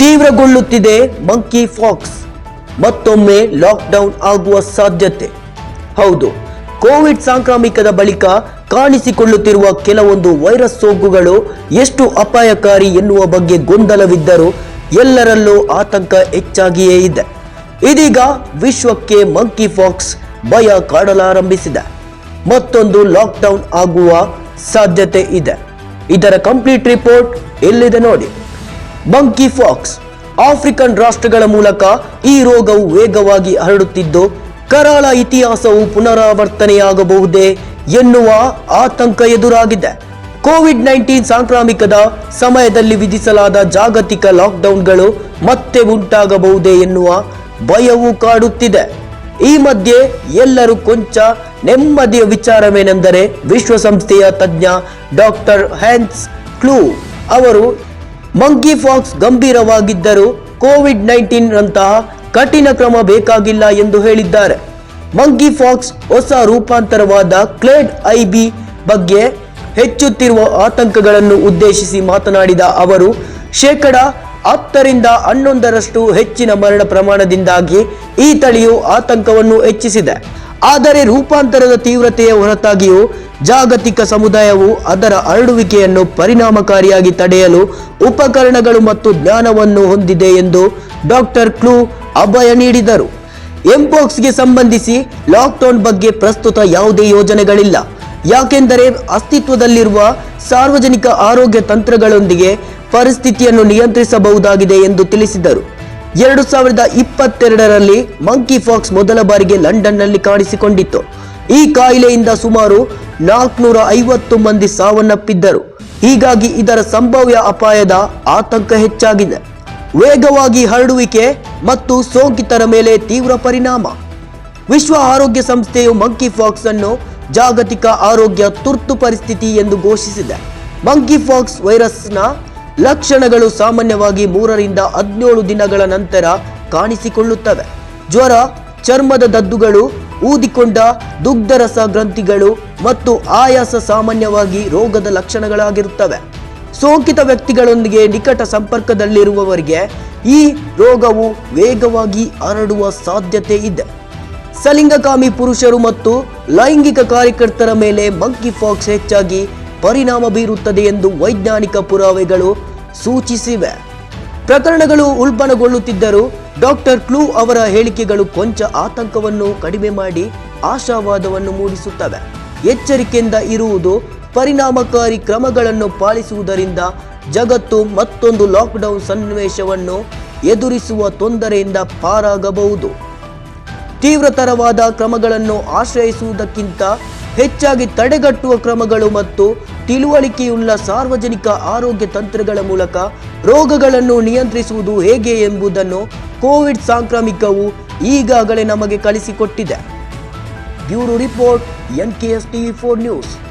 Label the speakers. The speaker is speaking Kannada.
Speaker 1: ತೀವ್ರಗೊಳ್ಳುತ್ತಿದೆ ಮಂಕಿ ಫಾಕ್ಸ್ ಮತ್ತೊಮ್ಮೆ ಲಾಕ್ಡೌನ್ ಆಗುವ ಸಾಧ್ಯತೆ. ಹೌದು, ಕೋವಿಡ್ ಸಾಂಕ್ರಾಮಿಕದ ಬಳಿಕ ಕಾಣಿಸಿಕೊಳ್ಳುತ್ತಿರುವ ಕೆಲವೊಂದು ವೈರಸ್ ಸೋಂಕುಗಳು ಎಷ್ಟು ಅಪಾಯಕಾರಿ ಎನ್ನುವ ಬಗ್ಗೆ ಗೊಂದಲವಿದ್ದರೂ ಎಲ್ಲರಲ್ಲೂ ಆತಂಕ ಹೆಚ್ಚಾಗಿಯೇ ಇದೆ. ಇದೀಗ ವಿಶ್ವಕ್ಕೆ ಮಂಕಿ ಫಾಕ್ಸ್ ಭಯ ಕಾಡಲಾರಂಭಿಸಿದೆ. ಮತ್ತೊಂದು ಲಾಕ್ಡೌನ್ ಆಗುವ ಸಾಧ್ಯತೆ ಇದೆ. ಇದರ ಕಂಪ್ಲೀಟ್ ರಿಪೋರ್ಟ್ ಎಲ್ಲಿದೆ ನೋಡಿ. ಮಂಕಿ ಫಾಕ್ಸ್ ಆಫ್ರಿಕನ್ ರಾಷ್ಟ್ರಗಳ ಮೂಲಕ ಈ ರೋಗವು ವೇಗವಾಗಿ ಹರಡುತ್ತಿದ್ದು, ಕರಾಳ ಇತಿಹಾಸವು ಪುನರಾವರ್ತನೆಯಾಗಬಹುದೇ ಎನ್ನುವ ಆತಂಕ ಎದುರಾಗಿದೆ. ಕೋವಿಡ್ ನೈನ್ಟೀನ್ ಸಾಂಕ್ರಾಮಿಕದ ಸಮಯದಲ್ಲಿ ವಿಧಿಸಲಾದ ಜಾಗತಿಕ ಲಾಕ್ಡೌನ್ಗಳು ಮತ್ತೆ ಉಂಟಾಗಬಹುದೇ ಎನ್ನುವ ಭಯವು ಕಾಡುತ್ತಿದೆ. ಈ ಮಧ್ಯೆ ಎಲ್ಲರೂ ಕೊಂಚ ನೆಮ್ಮದಿಯ ವಿಚಾರವೇನೆಂದರೆ ವಿಶ್ವಸಂಸ್ಥೆಯ ತಜ್ಞ ಡಾಕ್ಟರ್ ಹ್ಯಾನ್ಸ್ ಕ್ಲೂ ಅವರು ಮಂಕಿ ಫಾಕ್ಸ್ ಗಂಭೀರವಾಗಿದ್ದರೂ ಕೋವಿಡ್ ನೈನ್ಟೀನ್ ರಂತಹ ಕಠಿಣ ಕ್ರಮ ಬೇಕಾಗಿಲ್ಲ ಎಂದು ಹೇಳಿದ್ದಾರೆ. ಮಂಕಿ ಫಾಕ್ಸ್ ಹೊಸ ರೂಪಾಂತರವಾದ ಕ್ಲೇಡ್ ಐಬಿ ಬಗ್ಗೆ ಹೆಚ್ಚುತ್ತಿರುವ ಆತಂಕಗಳನ್ನು ಉದ್ದೇಶಿಸಿ ಮಾತನಾಡಿದ ಅವರು, ಶೇಕಡ ಹತ್ತರಿಂದ ಹನ್ನೊಂದರಷ್ಟು ಹೆಚ್ಚಿನ ಮರಣ ಪ್ರಮಾಣದಿಂದಾಗಿ ಈ ತಳಿಯು ಆತಂಕವನ್ನು ಹೆಚ್ಚಿಸಿದೆ. ಆದರೆ ರೂಪಾಂತರದ ತೀವ್ರತೆಯ ಹೊರತಾಗಿಯೂ ಜಾಗತಿಕ ಸಮುದಾಯವು ಅದರ ಹರಡುವಿಕೆಯನ್ನು ಪರಿಣಾಮಕಾರಿಯಾಗಿ ತಡೆಯಲು ಉಪಕರಣಗಳು ಮತ್ತು ಜ್ಞಾನವನ್ನು ಹೊಂದಿದೆ ಎಂದು ಡಾಕ್ಟರ್ ಕ್ಲೂ ಅಭಯ ನೀಡಿದರು. ಎಂಪಾಕ್ಸ್ಗೆ ಸಂಬಂಧಿಸಿ ಲಾಕ್ಡೌನ್ ಬಗ್ಗೆ ಪ್ರಸ್ತುತ ಯಾವುದೇ ಯೋಜನೆಗಳಿಲ್ಲ. ಯಾಕೆಂದರೆ ಅಸ್ತಿತ್ವದಲ್ಲಿರುವ ಸಾರ್ವಜನಿಕ ಆರೋಗ್ಯ ತಂತ್ರಗಳೊಂದಿಗೆ ಪರಿಸ್ಥಿತಿಯನ್ನು ನಿಯಂತ್ರಿಸಬಹುದಾಗಿದೆ ಎಂದು ತಿಳಿಸಿದರು. ಎರಡು ಸಾವಿರದ ಇಪ್ಪತ್ತೆರಡರಲ್ಲಿ ಮಂಕಿ ಫಾಕ್ಸ್ ಮೊದಲ ಬಾರಿಗೆ ಲಂಡನ್ನಲ್ಲಿ ಕಾಣಿಸಿಕೊಂಡಿತ್ತು. ಈ ಕಾಯಿಲೆಯಿಂದ ಸುಮಾರು ನಾಲ್ಕುನೂರ ಐವತ್ತು ಮಂದಿ ಸಾವನ್ನಪ್ಪಿದ್ದರು. ಹೀಗಾಗಿ ಇದರ ಸಂಭಾವ್ಯ ಅಪಾಯದ ಆತಂಕ ಹೆಚ್ಚಾಗಿದೆ. ವೇಗವಾಗಿ ಹರಡುವಿಕೆ ಮತ್ತು ಸೋಂಕಿತರ ಮೇಲೆ ತೀವ್ರ ಪರಿಣಾಮ. ವಿಶ್ವ ಆರೋಗ್ಯ ಸಂಸ್ಥೆಯು ಮಂಕಿ ಫಾಕ್ಸ್ ಅನ್ನು ಜಾಗತಿಕ ಆರೋಗ್ಯ ತುರ್ತು ಪರಿಸ್ಥಿತಿ ಎಂದು ಘೋಷಿಸಿದೆ. ಮಂಕಿ ಫಾಕ್ಸ್ ವೈರಸ್ನ ಲಕ್ಷಣಗಳು ಸಾಮಾನ್ಯವಾಗಿ ಮೂರರಿಂದ ಹದಿನೇಳು ದಿನಗಳ ನಂತರ ಕಾಣಿಸಿಕೊಳ್ಳುತ್ತವೆ. ಜ್ವರ, ಚರ್ಮದ ದದ್ದುಗಳು, ಊದಿಕೊಂಡ ದುಗ್ಧರಸ ಗ್ರಂಥಿಗಳು ಮತ್ತು ಆಯಾಸ ಸಾಮಾನ್ಯವಾಗಿ ರೋಗದ ಲಕ್ಷಣಗಳಾಗಿರುತ್ತವೆ. ಸೋಂಕಿತ ವ್ಯಕ್ತಿಗಳೊಂದಿಗೆ ನಿಕಟ ಸಂಪರ್ಕದಲ್ಲಿರುವವರಿಗೆ ಈ ರೋಗವು ವೇಗವಾಗಿ ಹರಡುವ ಸಾಧ್ಯತೆ ಇದೆ. ಸಲಿಂಗಕಾಮಿ ಪುರುಷರು ಮತ್ತು ಲೈಂಗಿಕ ಕಾರ್ಯಕರ್ತರ ಮೇಲೆ ಮಂಕಿ ಫಾಕ್ಸ್ ಹೆಚ್ಚಾಗಿ ಪರಿಣಾಮ ಬೀರುತ್ತದೆ ಎಂದು ವೈಜ್ಞಾನಿಕ ಪುರಾವೆಗಳು ಸೂಚಿಸಿವೆ. ಪ್ರಕರಣಗಳು ಉಲ್ಬಣಗೊಳ್ಳುತ್ತಿದ್ದರೂ ಡಾಕ್ಟರ್ ಕ್ಲೂ ಅವರ ಹೇಳಿಕೆಗಳು ಕೊಂಚ ಆತಂಕವನ್ನು ಕಡಿಮೆ ಮಾಡಿ ಆಶಾವಾದವನ್ನು ಮೂಡಿಸುತ್ತವೆ. ಎಚ್ಚರಿಕೆಯಿಂದ ಇರುವುದು ಪರಿಣಾಮಕಾರಿ ಕ್ರಮಗಳನ್ನು ಪಾಲಿಸುವುದರಿಂದ ಜಗತ್ತು ಮತ್ತೊಂದು ಲಾಕ್ಡೌನ್ ಸನ್ನಿವೇಶವನ್ನು ಎದುರಿಸುವ ತೊಂದರೆಯಿಂದ ಪಾರಾಗಬಹುದು. ತೀವ್ರತರವಾದ ಕ್ರಮಗಳನ್ನು ಆಶ್ರಯಿಸುವುದಕ್ಕಿಂತ ಹೆಚ್ಚಾಗಿ ತಡೆಗಟ್ಟುವ ಕ್ರಮಗಳು ಮತ್ತು ತಿಳುವಳಿಕೆಯುಳ್ಳ ಸಾರ್ವಜನಿಕ ಆರೋಗ್ಯ ತಂತ್ರಗಳ ಮೂಲಕ ರೋಗಗಳನ್ನು ನಿಯಂತ್ರಿಸುವುದು ಹೇಗೆ ಎಂಬುದನ್ನು ಕೋವಿಡ್ ಸಾಂಕ್ರಾಮಿಕವು ಈಗಾಗಲೇ ನಮಗೆ ಕಲಿಸಿಕೊಟ್ಟಿದೆ. Bureau report N K S TV four news.